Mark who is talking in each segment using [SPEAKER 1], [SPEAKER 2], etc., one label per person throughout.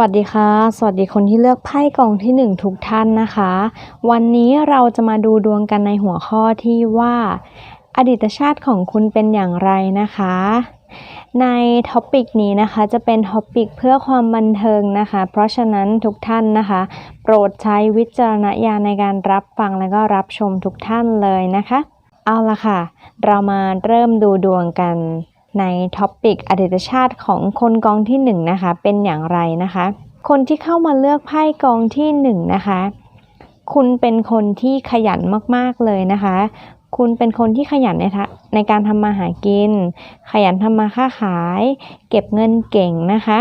[SPEAKER 1] วัสดีค่ะ สวัสดีคนที่เลือกไพ่กล่องที่หนึ่งทุกท่านนะคะ วันนี้เราจะมาดูดวงกันในหัวข้อที่ว่า อดีตชาติของคุณเป็นอย่างไรนะคะ ในท็อปิกนี้นะคะจะเป็นท็อปิกเพื่อความบันเทิงนะคะ เพราะฉะนั้นทุกท่านนะคะ โปรดใช้วิจารณญาณในการรับฟังและก็รับชมทุกท่านเลยนะคะ เอาละค่ะ เรามาเริ่มดูดวงกัน ในท็อปิกอดีตชาติของคนกองที่หนึ่งนะคะเป็นอย่างไรนะคะ คนที่เข้ามาเลือกไพ่กองที่หนึ่งนะคะ คุณเป็นคนที่ขยันมากๆเลยนะคะ คุณเป็นคนที่ขยันในทะในการทำมาหากิน ขยันทำมาค้าขาย เก็บเงินเก่งนะคะ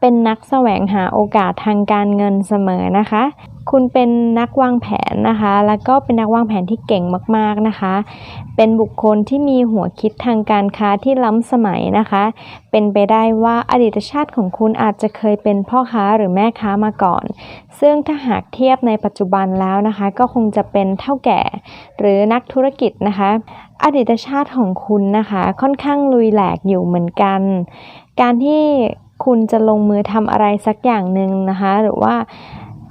[SPEAKER 1] เป็นนักแสวงหาโอกาสทางการเงินเสมอนะคะ คุณเป็นนักวางแผนนะคะ แล้วก็เป็นนักวางแผนที่เก่งมากๆนะคะ เป็นบุคคลที่มีหัวคิดทางการค้าที่ล้ำสมัยนะคะ เป็นไปได้ว่าอดีตชาติของคุณอาจจะเคยเป็นพ่อค้าหรือแม่ค้ามาก่อน ซึ่งถ้าหากเทียบในปัจจุบันแล้วนะคะ ก็คงจะเป็นเท่าแก่ หรือนักธุรกิจนะคะ อดีตชาติของคุณนะคะ ค่อนข้างลุยแหลกอยู่เหมือนกัน การที่คุณจะลงมือทำอะไรสักอย่างหนึ่งนะคะ หรือว่า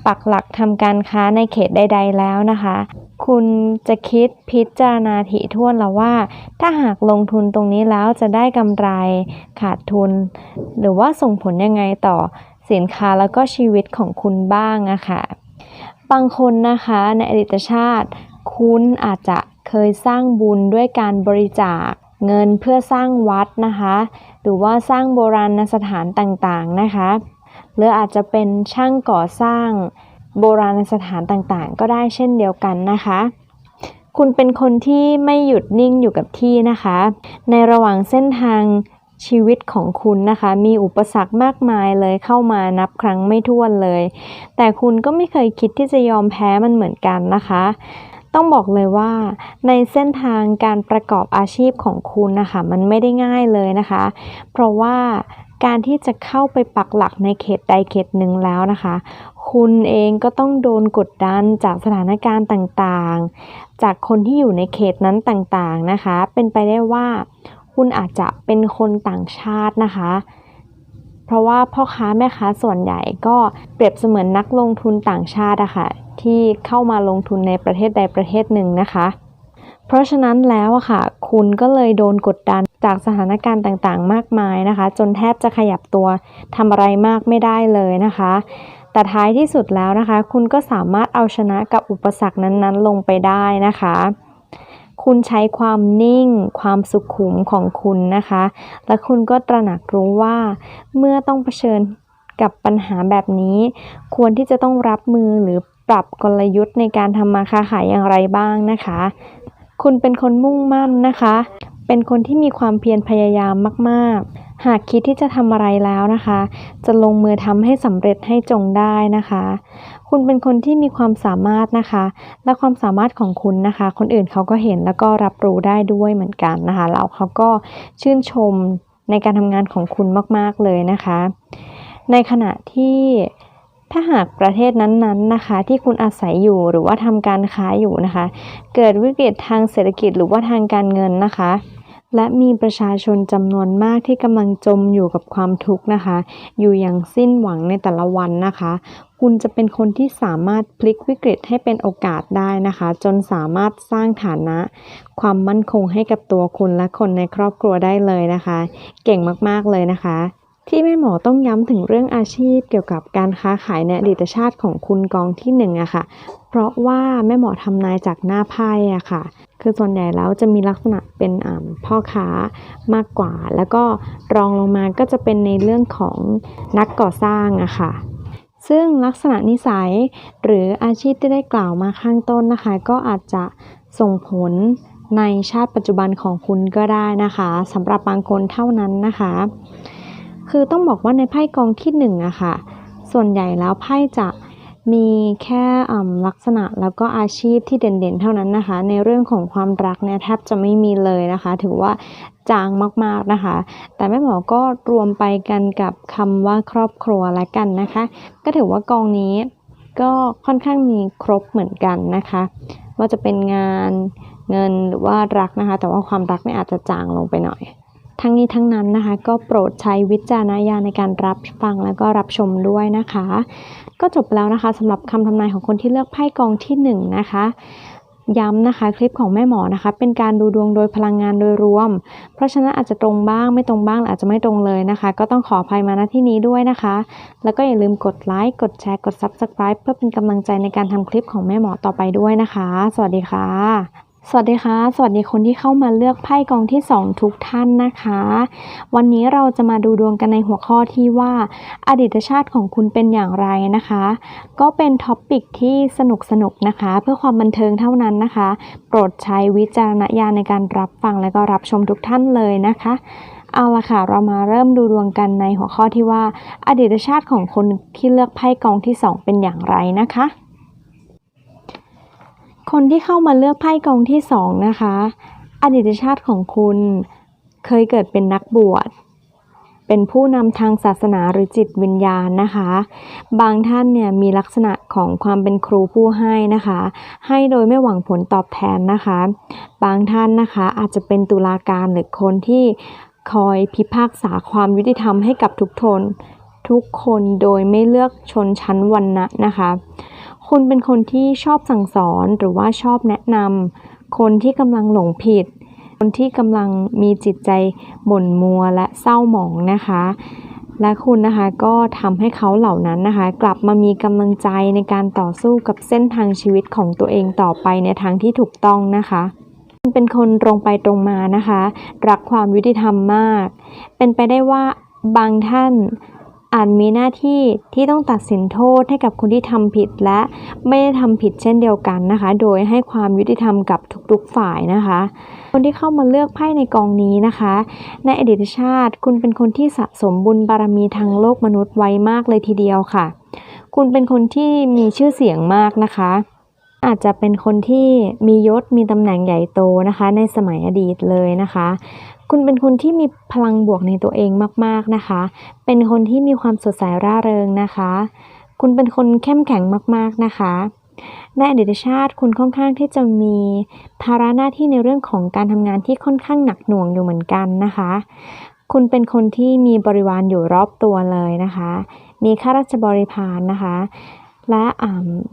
[SPEAKER 1] ปักหลักทำการค้าในเขตใด ๆ แล้วนะคะ คุณจะคิดพิจารณาถี่ถ้วนแล้วว่า ถ้าหากลงทุนตรงนี้แล้วจะได้กำไรขาดทุน หรือว่าส่งผลยังไงต่อสินค้าแล้วก็ชีวิตของคุณบ้างอะค่ะบางคนนะคะในอดีตชาติ คุณอาจจะเคยสร้างบุญด้วยการบริจาคเงินเพื่อสร้างวัดนะคะ หรือว่าสร้างโบราณสถานต่างๆนะคะ หรืออาจจะเป็นช่างก่อสร้างโบราณสถานต่างๆ ก็ได้เช่นเดียวกันนะคะ คุณเป็นคนที่ไม่หยุดนิ่งอยู่กับที่นะคะ ในระหว่างเส้นทางชีวิตของคุณนะคะ มีอุปสรรคมากมายเลยเข้ามานับครั้งไม่ถ้วนเลย แต่คุณก็ไม่เคยคิดที่จะยอมแพ้มันเหมือนกันนะคะ ต้องบอกเลยว่า ในเส้นทางการประกอบอาชีพของคุณนะคะ มันไม่ได้ง่ายเลยนะคะ เพราะว่า การที่จะเข้าไปปักหลักในเขตใดเขตหนึ่งแล้วนะคะ คุณเองก็ต้องโดนกดดันจากสถานการณ์ต่างๆ จากคนที่อยู่ในเขตนั้นต่างๆนะคะ เป็นไปได้ว่า คุณอาจจะเป็นคนต่างชาตินะคะ เพราะว่าพ่อค้าแม่ค้าส่วนใหญ่ก็เปรียบเสมือนนักลงทุนต่างชาติอะค่ะที่เข้ามาลงทุนในประเทศใดประเทศหนึ่งนะคะ เพราะฉะนั้นแล้วค่ะ คุณก็เลยโดนกดดันจากสถานการณ์ต่างๆ มากมายนะคะ จนแทบจะขยับตัวทำอะไรมากไม่ได้เลยนะคะ แต่ท้ายที่สุดแล้วนะคะ คุณก็สามารถเอาชนะกับอุปสรรคนั้นๆ ลงไปได้นะคะ คุณใช้ความนิ่ง ความสุขุมของคุณนะคะ และคุณก็ตระหนักรู้ว่า เมื่อต้องเผชิญกับปัญหาแบบนี้ ควรที่จะต้องรับมือหรือปรับกลยุทธ์ในการทำมาค้าขายอย่างไรบ้างนะคะ คุณเป็นคนมุ่งมั่นนะคะ เป็นคนที่มีความเพียรพยายามมากๆ หากคิดที่จะทำอะไรแล้วนะคะ จะลงมือทำให้สำเร็จให้จงได้นะคะ คุณเป็นคนที่มีความสามารถนะคะ และความสามารถของคุณนะคะ คนอื่นเขาก็เห็นแล้วก็รับรู้ได้ด้วยเหมือนกันนะคะแล้วเขาก็ชื่นชมในการทำงานของคุณมาก ๆเลยนะคะ ในขณะที่ ถ้าหากประเทศนั้นๆนะคะที่คุณอาศัยอยู่หรือว่าทำการค้าอยู่นะคะ เกิดวิกฤตทางเศรษฐกิจหรือว่าทางการเงินนะคะ และมีประชาชนจำนวนมากที่กำลังจมอยู่กับความทุกข์นะคะ อยู่อย่างสิ้นหวังในแต่ละวันนะคะ คุณจะเป็นคนที่สามารถพลิกวิกฤตให้เป็นโอกาสได้นะคะ จนสามารถสร้างฐานะ ความมั่นคงให้กับตัวคุณและคนในครอบครัวได้เลยนะคะ เก่งมากๆเลยนะคะ ที่แม่หมอต้องย้ำถึงเรื่องอาชีพเกี่ยวกับการค้าขายในอดีตชาติของคุณกองที่หนึ่งอะค่ะ เพราะว่าแม่หมอทำนายจากหน้าไพ่อะค่ะ คือส่วนใหญ่แล้วจะมีลักษณะเป็นอ่าพ่อค้ามากกว่า แล้วก็รองลงมาก็จะเป็นในเรื่องของนักก่อสร้างอะค่ะซึ่งลักษณะนิสัยหรืออาชีพที่ได้กล่าวมาข้างต้นนะคะ ก็อาจจะส่งผลในชาติปัจจุบันของคุณก็ได้นะคะสำหรับบางคนเท่านั้นนะคะ คือต้องบอกว่าในไพ่กองที่หนึ่งอะค่ะ ส่วนใหญ่แล้วไพ่จะมีแค่อ่าลักษณะแล้วก็อาชีพที่เด่นๆ เท่านั้นนะคะ ในเรื่องของความรักเนี่ยแทบจะไม่มีเลยนะคะ ถือว่าจางมากๆนะคะ แต่แม่หมอก็รวมไปกันกับคำว่าครอบครัวละกันนะคะ ก็ถือว่ากองนี้ก็ค่อนข้างมีครบเหมือนกันนะคะ ว่าจะเป็นงานเงินหรือว่ารักนะคะ แต่ว่าความรักเนี่ยอาจจะจางลงไปหน่อย ทั้งนี้ทั้งนั้นนะคะ ก็โปรดใช้วิจารณญาณในการรับฟังแล้วก็รับชมด้วยนะคะ ก็จบไปแล้วนะคะสำหรับคำทำนายของคนที่เลือกไพ่กองที่หนึ่งนะคะย้ำนะคะคลิปของแม่หมอนะคะ เป็นการดูดวงโดยพลังงานโดยรวม เพราะฉะนั้นอาจจะตรงบ้างไม่ตรงบ้างออาจจะไม่ตรงเลยนะคะ ก็ต้องขออภัยมาณที่นี้ด้วยนะคะ แล้วก็อย่าลืมกดไลค์กดแชร์กด Subscribe เพื่อเป็นกำลังใจในการทำคลิปของแม่หมอต่อไปด้วยนะคะ สวัสดีค่ะ สวัสดีค่ะ สวัสดีคนที่เข้ามาเลือกไพ่กองที่ 2 ทุกท่านนะคะ วันนี้เราจะมาดูดวงกันในหัวข้อที่ว่าอดีตชาติของคุณเป็นอย่างไรนะคะ ก็เป็นท็อปปิกที่สนุกสนุกๆนะคะ เพื่อความบันเทิงเท่านั้นนะคะ โปรดใช้วิจารณญาณในการรับฟังและก็รับชมทุกท่านเลยนะคะ เอาละค่ะ เรามาเริ่มดูดวงกันในหัวข้อที่ว่าอดีตชาติของคนที่เลือกไพ่กองที่ 2 เป็นอย่างไรนะคะ คนที่เข้ามาเลือกไพ่กองที่2นะคะ อดีตชาติของคุณเคยเกิดเป็นนักบวช เป็นผู้นำทางศาสนาหรือจิตวิญญาณนะคะ บางท่านเนี่ยมีลักษณะของความเป็นครูผู้ให้นะคะ ให้โดยไม่หวังผลตอบแทนนะคะ บางท่านนะคะอาจจะเป็นตุลาการหรือคนที่คอยพิพากษาความยุติธรรมให้กับทุกทนทุกคนโดยไม่เลือกชนชั้นวรรณะนะคะ คุณเป็นคนที่ชอบสั่งสอนหรือว่าชอบแนะนำคนที่กำลังหลงผิด คนที่กำลังมีจิตใจหม่นมัวและเศร้าหมองนะคะ และคุณนะคะก็ทำให้เขาเหล่านั้นนะคะ กลับมามีกำลังใจในการต่อสู้กับเส้นทางชีวิตของตัวเองต่อไปในทางที่ถูกต้องนะคะคุณเป็นคนตรงไปตรงมานะคะ รักความยุติธรรมมาก เป็นไปได้ว่าบางท่าน อาจมีหน้าที่ที่ต้องตัดสินโทษให้กับคนที่ทำผิดและไม่ได้ทำผิดเช่นเดียวกันนะคะ โดยให้ความยุติธรรมกับทุกๆฝ่ายนะคะ คนที่เข้ามาเลือกไพ่ในกองนี้นะคะ ในอดีตชาติ คุณเป็นคนที่สะสมบุญบารมีทางโลกมนุษย์ไว้มากเลยทีเดียวค่ะ คุณเป็นคนที่มีชื่อเสียงมากนะคะ อาจจะเป็นคนที่มียศมีตำแหน่งใหญ่โตนะคะ ในสมัยอดีตเลยนะคะ คุณเป็นคนที่มีพลังบวกในตัวเองมากๆนะคะ เป็นคนที่มีความสดใสร่าเริงนะคะ คุณเป็นคนเข้มแข็งมากๆนะคะในอดีตชาติคุณค่อนข้างที่จะมีภาระหน้าที่ในเรื่องของการทำงานที่ค่อนข้างหนักหน่วงอยู่เหมือนกันนะคะ คุณเป็นคนที่มีบริวารอยู่รอบตัวเลยนะคะ มีข้าราชบริพารนะคะ และ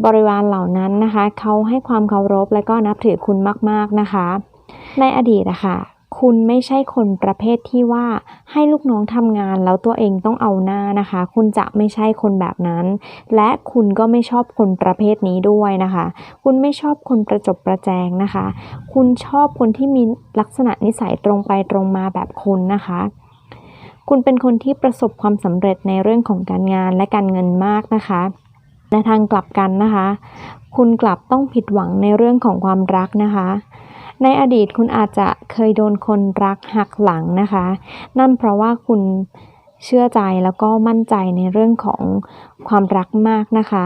[SPEAKER 1] บริวารเหล่านั้นนะคะเขาให้ความเคารพและก็นับถือคุณมากๆนะคะ ในอดีตอะค่ะคุณไม่ใช่คนประเภทที่ว่าให้ลูกน้องทำงานแล้วตัวเองต้องเอาหน้านะคะ คุณจะไม่ใช่คนแบบนั้น และคุณก็ไม่ชอบคนประเภทนี้ด้วยนะคะ คุณไม่ชอบคนประจบประแจงนะคะ คุณชอบคนที่มีลักษณะนิสัยตรงไปตรงมาแบบคุณนะคะ คุณเป็นคนที่ประสบความสำเร็จในเรื่องของการงานและการเงินมากนะคะ ในทางกลับกันนะคะ คุณกลับต้องผิดหวังในเรื่องของความรักนะคะ ในอดีตคุณอาจจะเคยโดนคนรักหักหลังนะคะ นั่นเพราะว่าคุณเชื่อใจแล้วก็มั่นใจในเรื่องของความรักมากนะคะ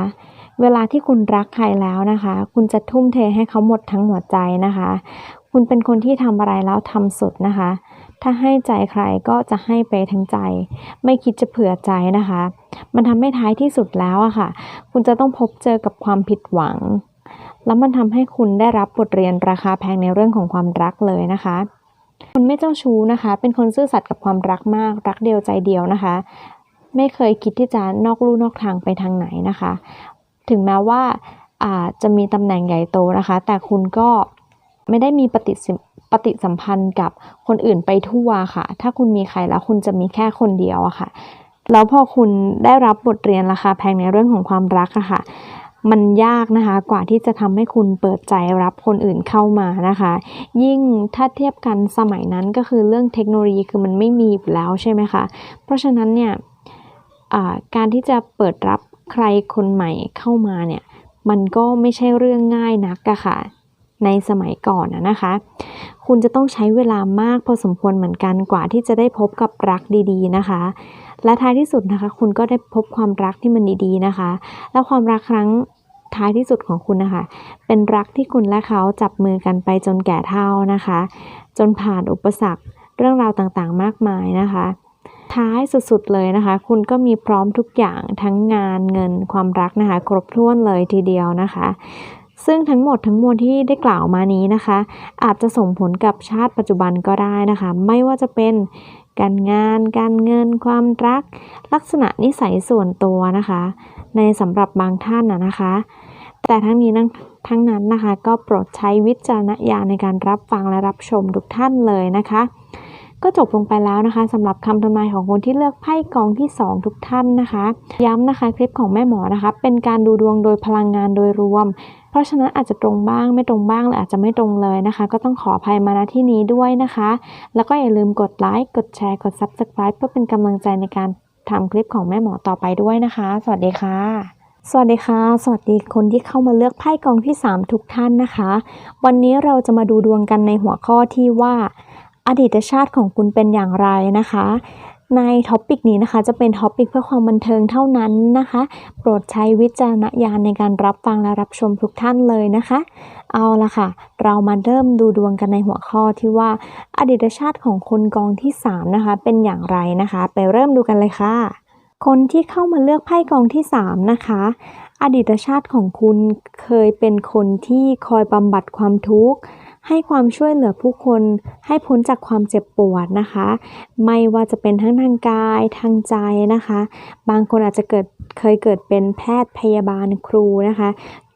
[SPEAKER 1] เวลาที่คุณรักใครแล้วนะคะ คุณจะทุ่มเทให้เขาหมดทั้งหัวใจนะคะ คุณเป็นคนที่ทำอะไรแล้วทำสุดนะคะ ถ้าให้ใจใครก็จะให้ไปทั้งใจ ไม่คิดจะเผื่อใจนะคะ มันทำให้ท้ายที่สุดแล้วอะค่ะ คุณจะต้องพบเจอกับความผิดหวัง แล้วมันทำให้คุณได้รับบทเรียนราคาแพงในเรื่องของความรักเลยนะคะคนไม่เจ้าชู้นะคะ เป็นคนซื่อสัตย์กับความรักมาก รักเดียวใจเดียวนะคะ ไม่เคยคิดที่จะนอกลู่นอกทางไปทางไหนนะคะ ถึงแม้ว่าอาจจะมีตำแหน่งใหญ่โตนะคะ แต่คุณก็ไม่ได้มีปฏิสิ ปฏิสัมพันธ์กับคนอื่นไปทั่วค่ะ ถ้าคุณมีใครแล้วคุณจะมีแค่คนเดียวอะค่ะ แล้วพอคุณได้รับบทเรียนราคาแพงในเรื่องของความรักอะค่ะ มันยากนะคะ กว่าที่จะทำให้คุณเปิดใจรับคนอื่นเข้ามานะคะ ยิ่งถ้าเทียบกันสมัยนั้นก็คือเรื่องเทคโนโลยีคือมันไม่มีอยู่แล้วใช่ไหมคะ เพราะฉะนั้นเนี่ยการที่จะเปิดรับใครคนใหม่เข้ามาเนี่ย มันก็ไม่ใช่เรื่องง่ายนักอะค่ะ ในสมัยก่อนนะคะ คุณจะต้องใช้เวลามากพอสมควรเหมือนกันกว่าที่จะได้พบกับรักดีๆนะคะ และท้ายที่สุดนะคะ คุณก็ได้พบความรักที่มันดีๆนะคะ แล้วความรักครั้งท้ายที่สุดของคุณนะคะ เป็นรักที่คุณและเขาจับมือกันไปจนแก่เฒ่านะคะ จนผ่านอุปสรรคเรื่องราวต่างๆ มากมายนะคะ ท้ายสุดๆเลยนะคะ คุณก็มีพร้อมทุกอย่างทั้งงานเงินความรักนะคะ ครบถ้วนเลยทีเดียวนะคะ ซึ่งทั้งหมดทั้งมวลที่ได้กล่าวมานี้นะคะ อาจจะส่งผลกับชาติปัจจุบันก็ได้นะคะ ไม่ว่าจะเป็นการงาน การเงิน ความรัก ลักษณะนิสัยส่วนตัวนะคะ ในสำหรับบางท่านนะนะคะ แต่ทั้งนี้นั้นทั้งนั้นนะคะ ก็โปรดใช้วิจารณญาณในการรับฟังและรับชมทุกท่านเลยนะคะ ก็จบลงไปแล้วนะคะสำหรับคำทำนายของคนที่เลือกไพ่กองที่ 2 ทุกท่านนะคะ ย้ำนะคะคลิปของแม่หมอนะคะ เป็นการดูดวงโดยพลังงานโดยรวม เพราะฉะนั้นอาจจะตรงบ้างไม่ตรงบ้างหรืออาจจะไม่ตรงเลยนะคะ ก็ต้องขออภัยมาณที่นี้ด้วยนะคะ แล้วก็อย่าลืมกดไลค์กดแชร์กด Subscribe เพื่อเป็นกำลังใจในการทำคลิปของแม่หมอต่อไปด้วยนะคะ สวัสดีค่ะสวัสดีค่ะ สวัสดีคนที่เข้ามาเลือกไพ่กองที่ 3 ทุกท่านนะคะ วันนี้เราจะมาดูดวงกันในหัวข้อที่ว่า อดีตชาติของคุณเป็นอย่างไรนะคะ ในท็อปิกนี้นะคะจะเป็นท็อปิกเพื่อความบันเทิงเท่านั้นนะคะ โปรดใช้วิจารณญาณในการรับฟังและรับชมทุกท่านเลยนะคะ เอาละค่ะ เรามาเริ่มดูดวงกันในหัวข้อที่ว่า อดีตชาติของคนกองที่ 3 นะคะ เป็นอย่างไรนะคะ ไปเริ่มดูกันเลยค่ะ คนที่เข้ามาเลือกไพ่กองที่ 3 นะคะอดีตชาติของคุณเคยเป็นคนที่คอยบำบัดความทุกข์ ให้ความช่วยเหลือผู้คนให้พ้นจากความเจ็บปวดนะคะ ไม่ว่าจะเป็นทั้งทางกายทางใจนะคะ บางคนอาจจะเกิดเคยเกิดเป็นแพทย์พยาบาลครูนะคะ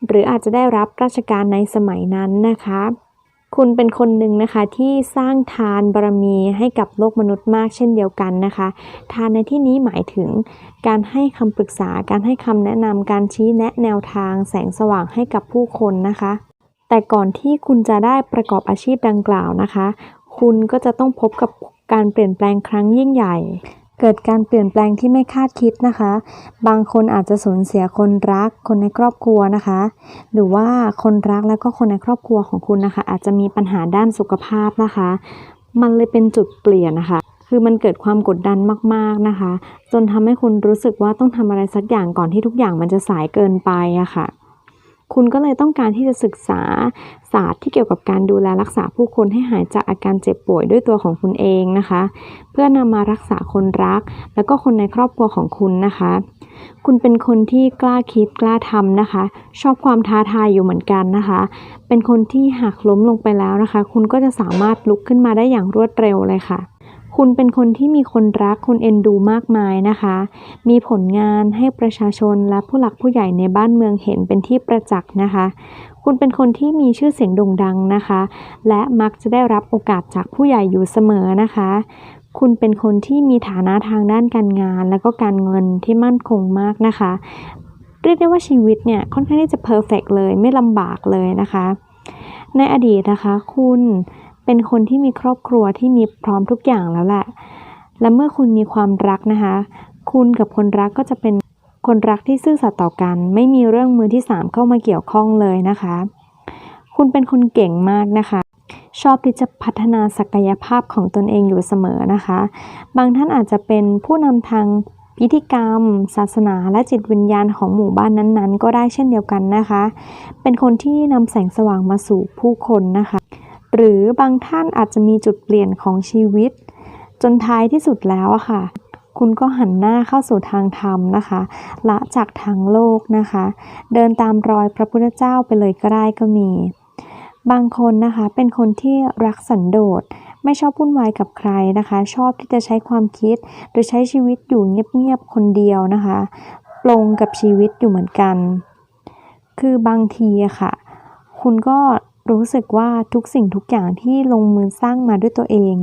[SPEAKER 1] หรืออาจจะได้รับราชการในสมัยนั้นนะคะคุณเป็นคนหนึ่งนะคะที่สร้างทานบารมีให้กับโลกมนุษย์มากเช่นเดียวกันนะคะ ทานในที่นี้หมายถึงการให้คำปรึกษาการให้คำแนะนำการชี้แนะแนวทางแสงสว่างให้กับผู้คนนะคะ แต่ก่อนที่คุณจะได้ประกอบอาชีพดังกล่าวนะคะ คุณก็จะต้องพบกับการเปลี่ยนแปลงครั้งยิ่งใหญ่ เกิดการเปลี่ยนแปลงที่ไม่คาดคิดนะคะ บางคนอาจจะสูญเสียคนรัก คนในครอบครัวนะคะ หรือว่าคนรักแล้วก็คนในครอบครัวของคุณนะคะ อาจจะมีปัญหาด้านสุขภาพนะคะ มันเลยเป็นจุดเปลี่ยนนะคะคือมันเกิดความกดดันมากๆนะคะ จนทำให้คุณรู้สึกว่าต้องทำอะไรสักอย่างก่อนที่ทุกอย่างมันจะสายเกินไปอะค่ะ คุณก็เลยต้องการที่จะศึกษาศาสตร์ที่เกี่ยวกับการดูแลรักษาผู้คนให้หายจากอาการเจ็บป่วยด้วยตัวของคุณเองนะคะ เพื่อนำมารักษาคนรัก แล้วก็คนในครอบครัวของคุณนะคะ คุณเป็นคนที่กล้าคิดกล้าทำนะคะ ชอบความท้าทายอยู่เหมือนกันนะคะ เป็นคนที่หักล้มลงไปแล้วนะคะ คุณก็จะสามารถลุกขึ้นมาได้อย่างรวดเร็วเลยค่ะ คุณเป็นคนที่มีคนรักคนเอ็นดูมากมายนะคะ มีผลงานให้ประชาชนและผู้หลักผู้ใหญ่ในบ้านเมืองเห็นเป็นที่ประจักษ์นะคะ คุณเป็นคนที่มีชื่อเสียงโด่งดังนะคะ และมักจะได้รับโอกาสจากผู้ใหญ่อยู่เสมอนะคะ คุณเป็นคนที่มีฐานะทางด้านการงาน และก็การเงินที่มั่นคงมากนะคะ เรียกได้ว่าชีวิตเนี่ยค่อนข้างที่จะเพอร์เฟกเลยไม่ลำบากเลยนะคะ ในอดีตนะคะ คุณ เป็นคนที่มีครอบครัวที่มีพร้อมทุกอย่างแล้วแหละ และเมื่อคุณมีความรักนะคะ คุณกับคนรักก็จะเป็นคนรักที่ซื่อสัตย์ต่อกัน ไม่มีเรื่องมือที่สามเข้ามาเกี่ยวข้องเลยนะคะ คุณเป็นคนเก่งมากนะคะ ชอบที่จะพัฒนาศักยภาพของตนเองอยู่เสมอนะคะ บางท่านอาจจะเป็นผู้นำทางพิธีกรรม ศาสนา และจิตวิญญาณของหมู่บ้านนั้นๆ ก็ได้เช่นเดียวกันนะคะ เป็นคนที่นำแสงสว่างมาสู่ผู้คนนะคะ หรือบางท่านอาจจะมีจุดเปลี่ยนของชีวิต จนท้ายที่สุดแล้วอะค่ะ คุณก็หันหน้าเข้าสู่ทางธรรมนะคะ ละจากทางโลกนะคะ เดินตามรอยพระพุทธเจ้าไปเลยก็ได้ก็มี บางคนนะคะเป็นคนที่รักสันโดษไม่ชอบวุ่นวายกับใครนะคะ ชอบที่จะใช้ความคิด หรือใช้ชีวิตอยู่เงียบๆคนเดียวนะคะปลงกับชีวิตอยู่เหมือนกัน คือบางทีอะค่ะ คุณก็ รู้สึกว่าทุกสิ่งทุกอย่างที่ลงมือสร้างมาด้วยตัวเอง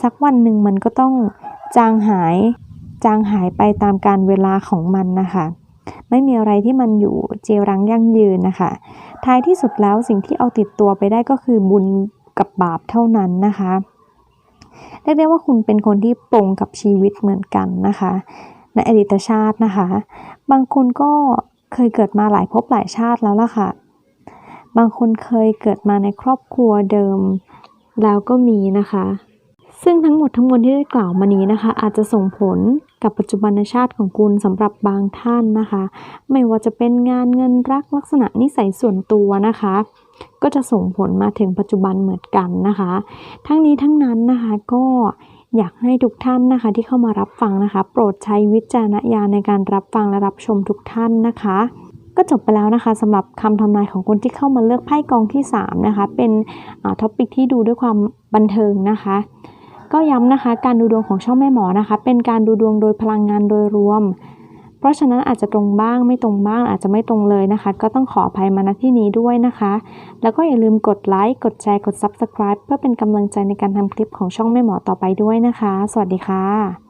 [SPEAKER 1] สักวันหนึ่งมันก็ต้องจางหาย จางหายไปตามการเวลาของมันนะคะ ไม่มีอะไรที่มันอยู่เจรังยั่งยืนนะคะ ท้ายที่สุดแล้วสิ่งที่เอาติดตัวไปได้ก็คือบุญกับบาปเท่านั้นนะคะเรียกได้ว่าคุณเป็นคนที่ปรงกับชีวิตเหมือนกันนะคะ ในอดีตชาตินะคะ บางคนก็เคยเกิดมาหลายภพหลายชาติแล้วล่ะค่ะ บางคนเคยเกิดมาในครอบครัวเดิมแล้วก็มีนะคะ ซึ่งทั้งหมดทั้งมวลที่ได้กล่าวมานี้นะคะ อาจจะส่งผลกับปัจจุบันชาติของคุณสำหรับบางท่านนะคะ ไม่ว่าจะเป็นงานเงินรักลักษณะนิสัยส่วนตัวนะคะ ก็จะส่งผลมาถึงปัจจุบันเหมือนกันนะคะ ทั้งนี้ทั้งนั้นนะคะก็อยากให้ทุกท่านนะคะที่เข้ามารับฟังนะคะ โปรดใช้วิจารณญาณในการรับฟังและรับชมทุกท่านนะคะ ก็จบไปแล้วนะคะสำหรับคำทำนายของคนที่เข้ามาเลือกไพ่กองที่ 3 นะคะ เป็นท็อปิกที่ดูด้วยความบันเทิงนะคะ ก็ย้ำนะคะ การดูดวงของช่องแม่หมอนะคะ เป็นการดูดวงโดยพลังงานโดยรวม เพราะฉะนั้นอาจจะตรงบ้างไม่ตรงบ้างอาจจะไม่ตรงเลยนะคะ ก็ต้องขออภัยมาณที่นี้ด้วยนะคะ แล้วก็อย่าลืมกดไลค์กดแชร์กด Subscribe เพื่อเป็นกำลังใจในการทำคลิปของช่องแม่หมอต่อไปด้วยนะคะ สวัสดีค่ะ